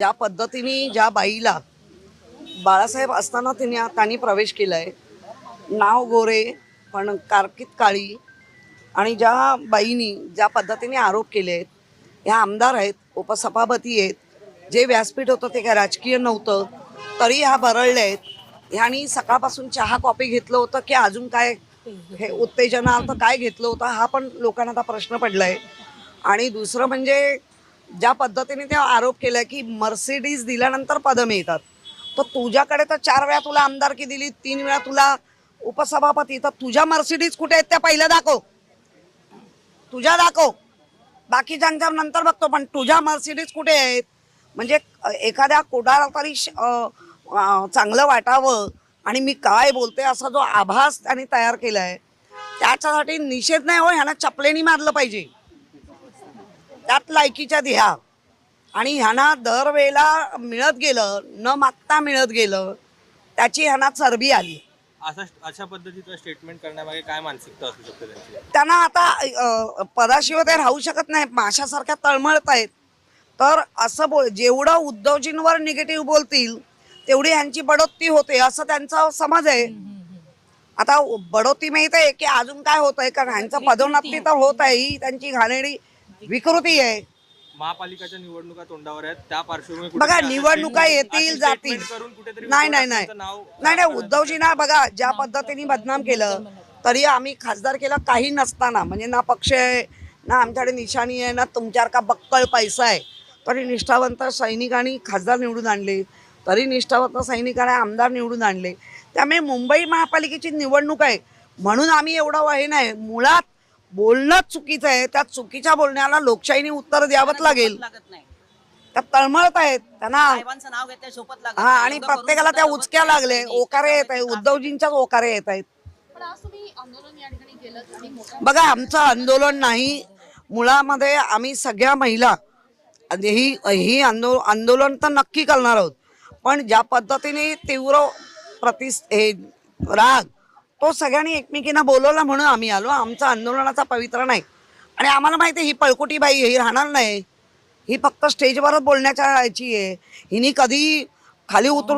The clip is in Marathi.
ज्या पद्धतीने ज्या बाईला बाळासाहेब असताना तिने त्यांनी प्रवेश केला आहे नाव गोरे पण कारकीत काळी आणि ज्या बाईनी ज्या पद्धतीने आरोप केले आहेत ह्या आमदार आहेत उपसभापती आहेत जे व्यासपीठ होतं ते काय राजकीय नव्हतं तरी ह्या भरळले आहेत ह्यानी सकाळपासून चहा कॉपी घेतलं होतं की अजून काय हे उत्तेजनार्थ काय घेतलं होतं हा पण लोकांना आता प्रश्न पडला आहे आणि दुसरं म्हणजे ज्या पद्धतीने ते आरोप केलाय की मर्सिडीज दिल्यानंतर पदं मिळतात. तर तुझ्याकडे तर चार वेळा तुला आमदारकी दिली तीन वेळा तुला उपसभापती. तर तुझ्या मर्सिडीज कुठे आहेत त्या पहिल्या दाखव. तुझ्या दाखव. बाकीच्यांच्या नंतर बघतो पण तुझ्या मर्सिडीज कुठे आहेत? म्हणजे एखाद्या कोडाला तरी श- चांगलं वाटावं आणि मी काय बोलते असा जो आभास त्यांनी तयार केला आहे त्याच्यासाठी निषेध नाही हो ह्यांना चपलेनी मारलं पाहिजे. त्यात लायकीच्या ध्या आणि ह्यांना दरवेळेला मिळत गेलं न मागता मिळत गेलं त्याची ह्यांना चरबी आली. असा अशा पद्धतीचं स्टेटमेंट करण्यामागे काय मानसिकता असू शकते त्यांची? त्यांना आता पदाशिवाय ते राहू शकत नाही माशासारख्या तळमळत आहेत. तर असं बोल जेवढं उद्धवजींवर निगेटिव्ह बोलतील तेवढी ह्यांची बढोत्ती होते असं त्यांचा समज आहे. आता बढोत्ती माहीत आहे की अजून काय होत आहे कारण ह्यांचं पदोन्नती तर होत आहे ही त्यांची घाणेरडी विकृती आहे. महापालिकाच्या निवडणुका तोंडावर आहेत. त्या पार्श्वभूमीवर बघा निवडणुका येतील जातील. नाही नाही नाही. नाही नाही उद्धवजींना बघा ज्या पद्धतीने बदनाम केलं तरी आम्ही खासदार केला काही नसताना. म्हणजे ना पक्ष आहे ना आमच्याकडे निशाणी आहे ना तुमच्यासारखा बक्कळ पैसा आहे. तरी निष्ठावंत सैनिकांनी खासदार निवडून आणले. तरी निष्ठावंत सैनिकांनी आमदार निवडून आणले. त्यामुळे मुंबई महापालिकेची निवडणूक आहे. म्हणून आम्ही एवढं हे नाही. मुळात बोलणंच चुकीचं आहे. त्या चुकीच्या बोलण्याला लोकशाहीने उत्तर द्यावंच लागेल. लागत नाही. त्या तळमळत आहेत. त्यांना साहेबांचं नाव घेते सोबत लागत हा नाही. आणि करून प्रत्येकाला त्या सुद्धा उचक्या लागले. ओकारे येत आहे उद्धवजींच्याच ओकारे येत आहेत. पण आज तुम्ही आंदोलन या ठिकाणी केलं आणि मोठ्या बघा आमचं आंदोलन नाही. मुळामध्ये आम्ही सगळ्या महिला आणि ही ही आंदो आंदोलन तर नक्की करणार आहोत. पण ज्या पद्धतीने तीव्र प्रतिस हे राग तो सगळ्यांनी एकमेकींना बोलवला म्हणून आम्ही आलो. आमचा आंदोलनाचा पवित्र नाही. आणि आम्हाला माहिती आहे ही पळकुटी बाई ही राहणार नाही. ही फक्त स्टेजवरच बोलण्याच्या याची आहे. हिने कधी खाली उतरून